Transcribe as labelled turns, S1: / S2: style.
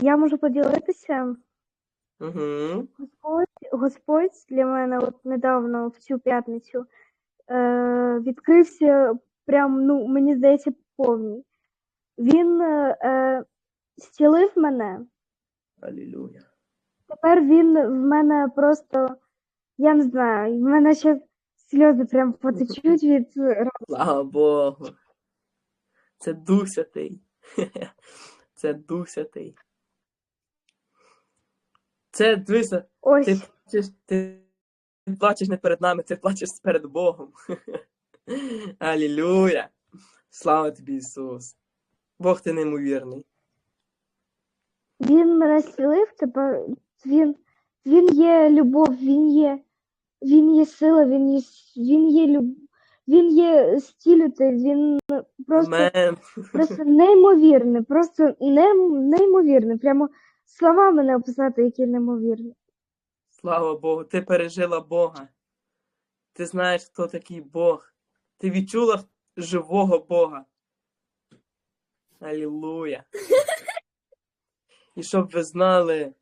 S1: Я можу поділитися.
S2: Угу.
S1: Господь, Господь для мене от недавно в цю п'ятницю е, відкрився прям, ну, мені здається, повній. Він е, е, зцілив мене.
S2: Алілуя.
S1: Тепер він в мене просто, я не знаю, в мене ще сльози прям потечуть від.
S2: Слава Богу. Це Дух Святий. Це Дух Святий. Це дивися,
S1: Ось.
S2: ти плачеш, ти плачеш не перед нами, ти плачеш перед Богом. Алілуя. Слава тобі, Ісус. Бог ти неймовірний.
S1: Він мене зцілив, тепер він, він є любов, він є, він є сила, він є, він є люб, він є зцілювати, він просто, просто неймовірний, просто не, неймовірний. Прямо словами не описати, які немовірні.
S2: Слава Богу, ти пережила Бога. Ти знаєш, хто такий Бог. Ти відчула живого Бога. Алілуя. І щоб ви знали,